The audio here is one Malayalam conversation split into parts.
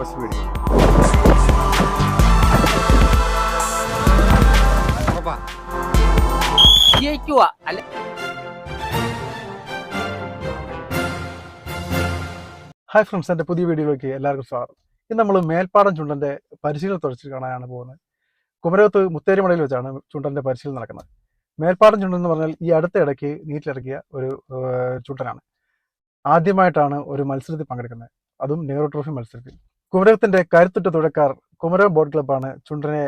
പശു മേടിക്കും ജയിക്കുക അല്ല. ഹായ് ഫ്രണ്ട്സ് എന്റെ പുതിയ വീഡിയോയിലേക്ക് എല്ലാവർക്കും സ്വാഗതം. ഇന്ന് നമ്മൾ മേൽപ്പാടം ചുണ്ടന്റെ പരിശീലനം തുടച്ചിട്ട് കാണാനാണ് പോകുന്നത്. കുമരകത്ത് മുത്തേരിമടയിൽ വെച്ചാണ് ചുണ്ടന്റെ പരിശീലനം നടക്കുന്നത്. മേൽപ്പാടം ചുണ്ടൻ എന്ന് പറഞ്ഞാൽ ഈ അടുത്ത ഇടയ്ക്ക് നീറ്റിലിറക്കിയ ഒരു ചുണ്ടനാണ്. ആദ്യമായിട്ടാണ് ഒരു മത്സരത്തിൽ പങ്കെടുക്കുന്നത്. അതും നെഹ്റു ട്രോഫി മത്സരത്തിൽ. കുമരകത്തിന്റെ കരുത്തുറ്റ തുഴക്കാർ കുമരകം ബോട്ട് ക്ലബ്ബാണ് ചുണ്ടനെ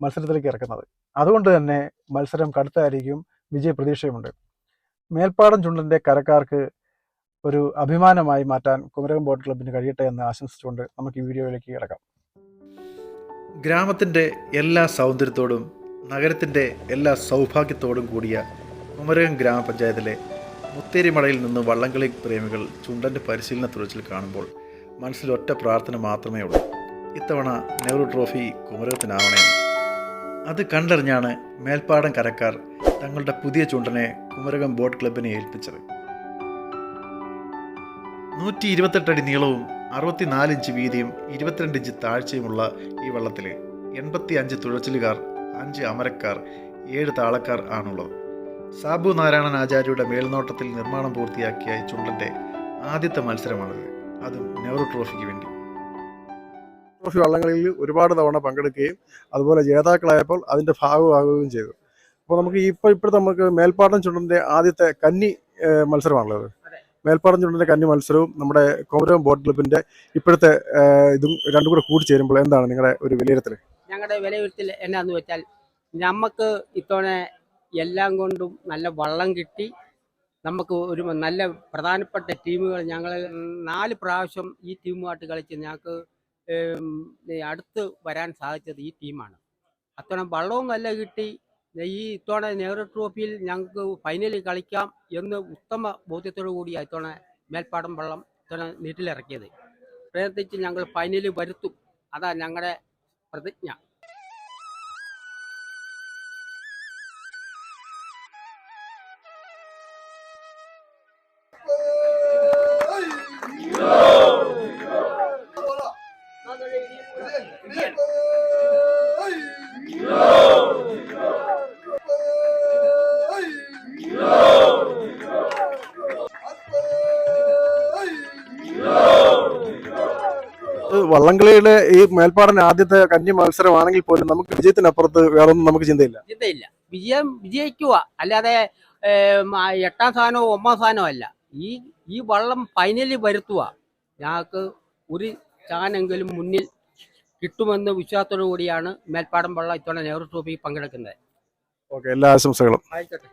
മത്സരത്തിലേക്ക് ഇറക്കുന്നത്. അതുകൊണ്ട് തന്നെ മത്സരം കടുത്തായിരിക്കും വിജയ പ്രതീക്ഷയുമുണ്ട്. മേൽപ്പാടം ചുണ്ടന്റെ കരക്കാർക്ക് ഒരു അഭിമാനമായി മാറ്റാൻ കുമരകം ബോട്ട് ക്ലബിന് കഴിയട്ടെ എന്ന് ആശംസിച്ചുകൊണ്ട് നമുക്ക് ഈ വീഡിയോയിലേക്ക് കിടക്കാം. ഗ്രാമത്തിന്റെ എല്ലാ സൗന്ദര്യത്തോടും നഗരത്തിന്റെ എല്ലാ സൗഭാഗ്യത്തോടും കൂടിയ കുമരകം ഗ്രാമപഞ്ചായത്തിലെ മുത്തേരിമടയിൽ നിന്ന് വള്ളംകളി പ്രേമികൾ ചുണ്ടന്റെ പരിശീലന തുഴച്ചിൽ കാണുമ്പോൾ മനസ്സിൽ ഒറ്റ പ്രാർത്ഥന മാത്രമേ ഉള്ളൂ. ഇത്തവണ നെഹ്റു ട്രോഫി കുമരകത്തിനാവണേ അത് കണ്ടറിഞ്ഞാണ് മേൽപ്പാടം കരക്കാർ തങ്ങളുടെ പുതിയ ചുണ്ടനെ കുമരകം ബോട്ട് ക്ലബിനെ ഏൽപ്പിച്ചത്. നൂറ്റി ഇരുപത്തെട്ടടി നീളവും അറുപത്തിനാല് ഇഞ്ച് വീതിയും ഇരുപത്തിരണ്ട് ഇഞ്ച് താഴ്ചയുമുള്ള ഈ വള്ളത്തിൽ എൺപത്തി അഞ്ച് തുഴച്ചിലുകാർ അഞ്ച് അമരക്കാർ ഏഴ് താളക്കാർ ആണുള്ളത്. സാബു നാരായണൻ ആചാര്യയുടെ മേൽനോട്ടത്തിൽ നിർമ്മാണം പൂർത്തിയാക്കിയ ഈ ചുണ്ടന്റെ ആദ്യത്തെ മത്സരമാണിത്. അതും നെഹ്റു ട്രോഫിക്ക് വേണ്ടി. ട്രോഫി വള്ളങ്ങളിൽ ഒരുപാട് തവണ പങ്കെടുക്കുകയും അതുപോലെ ജേതാക്കളായപ്പോൾ അതിന്റെ ഭാഗമാകുകയും ചെയ്തു. അപ്പോൾ നമുക്ക് ഇപ്പോൾ ഇപ്പോഴത്തെ നമുക്ക് മേൽപ്പാടം ചുണ്ടന്റെ ആദ്യത്തെ കന്നി മത്സരമാണുള്ളത് മേൽപ്പാടം ചുണ്ടന്റെ കന്നി മത്സരവും നമ്മുടെ കോമരകം ബോട്ട് ക്ലബിന്റെ ഇപ്പോഴത്തെ ഇതും രണ്ടും കൂടെ കൂടി ചേരുമ്പോൾ എന്താണ് നിങ്ങളുടെ ഒരു വിലയിരുത്തൽ ഞങ്ങളുടെ വിലയിരുത്തൽ എന്നാന്ന് വെച്ചാൽ നമുക്ക് ഇത്തവണ എല്ലാം കൊണ്ടും നല്ല വള്ളം കിട്ടി നമുക്ക് ഒരു നല്ല പ്രധാനപ്പെട്ട ടീമുകൾ ഞങ്ങൾ നാല് പ്രാവശ്യം ഈ ടീമുമായിട്ട് കളിച്ച് ഞങ്ങൾക്ക് അടുത്ത് വരാൻ സാധിച്ചത് ഈ ടീമാണ്. അത്തോണം വള്ളവും നല്ല കിട്ടി. ഈ ഇത്തവണ നെഹ്റു ട്രോഫിയിൽ ഞങ്ങൾക്ക് ഫൈനലിൽ കളിക്കാം എന്ന് ഉത്തമ ബോധ്യത്തോടു കൂടി ഇത്തവണ മേൽപ്പാടം വള്ളം ഇത്തവണ നീട്ടിലിറക്കിയത്. പ്രയത്നിച്ച് ഞങ്ങൾ ഫൈനലിൽ വരുത്തും. അതാ ഞങ്ങളുടെ പ്രതിജ്ഞ. വള്ളംകളിയുടെ ഈ മേൽപ്പാടന്റെ ആദ്യത്തെ കന്നി മത്സരമാണെങ്കിൽ പോലും നമുക്ക് വിജയത്തിനപ്പുറത്ത് വേറൊന്നും നമുക്ക് ചിന്തയില്ല. ചിന്തയില്ല. വിജയം വിജയിക്കുക. അല്ലാതെ എട്ടാം സ്ഥാനമോ ഒമ്പതാം സ്ഥാനമോ അല്ല. ഈ ഈ വള്ളം ഫൈനലിൽ വരുത്തുക. ഞങ്ങൾക്ക് ഒരു ചാനെങ്കിലും മുന്നിൽ കിട്ടുമെന്ന് വിശ്വാസത്തോടു കൂടിയാണ് മേൽപ്പാടം വള്ളം ഇത്തവണ നെഹ്റു ട്രോഫി പങ്കെടുക്കുന്നത്. ഓക്കെ എല്ലാ ആശംസകളും. ആയിക്കോട്ടെ.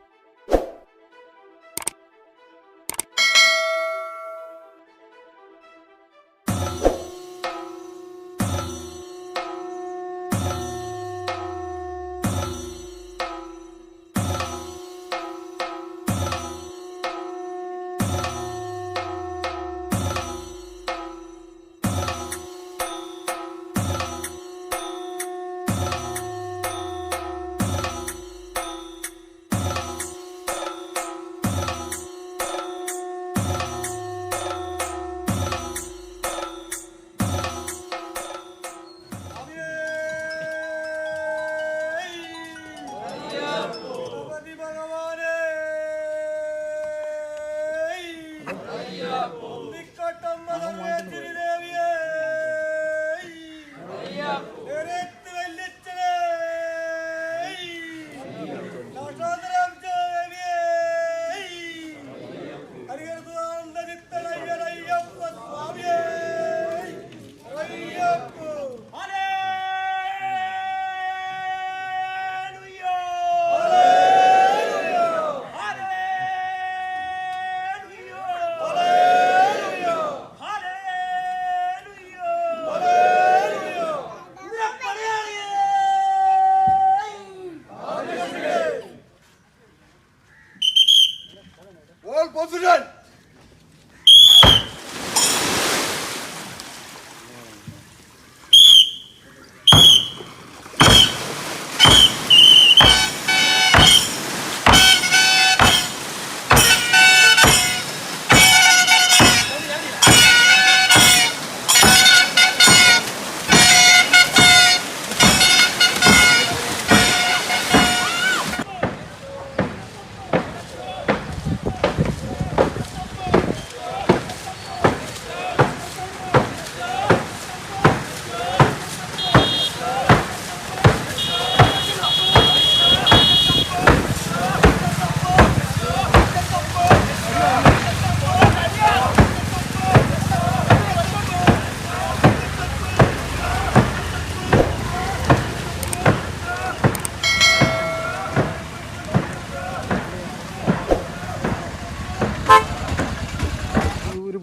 I don't want to do it.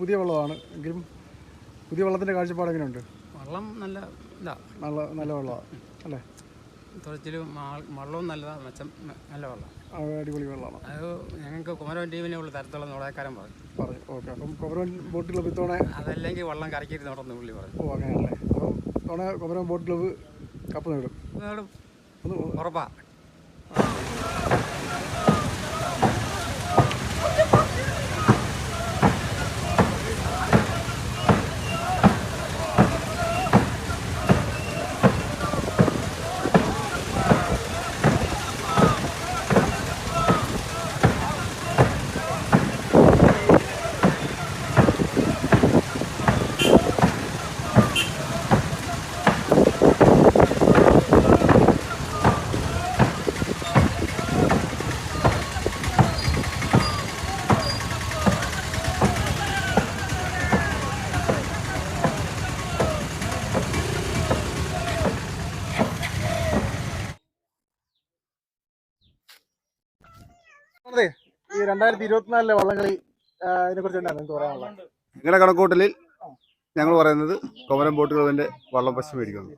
പുതിയ വള്ളമാണ്. എങ്കിലും പുതിയ വള്ളത്തിന്റെ കാഴ്ചപ്പാട് എങ്ങനെയുണ്ട്? വള്ളം നല്ല ഇതാ. നല്ല നല്ല വെള്ളമാണ് അല്ലേ? വെള്ളവും വള്ളവും നല്ലതാണ് മെച്ചം നല്ല വെള്ളം അടിപൊളി വെള്ളമാണ്. അത് ഞങ്ങൾക്ക് കുമരവൻ ടീമിനെ ഉള്ള തരത്തിലുള്ള നുടയക്കാരൻ പറഞ്ഞു. പറഞ്ഞു. ഓക്കെ അപ്പം കുമരവൻ ബോട്ട് ക്ലബ് ഇത്തവണ അതല്ലെങ്കിൽ വള്ളം കറക്കിയിട്ട് നടന്ന് പുള്ളി പറഞ്ഞു. ഓ അങ്ങനെയല്ലേ അപ്പം ഇത്തവണ കുമരവൻ ബോട്ട് ക്ലബ്ബ് കപ്പ് നേടും. അതോട് ഒന്ന് ഉറപ്പാ അതെ ഈ രണ്ടായിരത്തി ഇരുപത്തിനാലിലെ വള്ളംകളി ആ, ഇതിനെക്കുറിച്ച് എന്താണ് നിങ്ങൾക്ക് പറയാനുള്ളത്? നിങ്ങളുടെ കണക്കൂട്ടലിൽ ഞങ്ങൾ പറയുന്നത് കൊമരം ബോട്ടുകളുടെ വള്ളം പശു മേടിക്കുന്നു.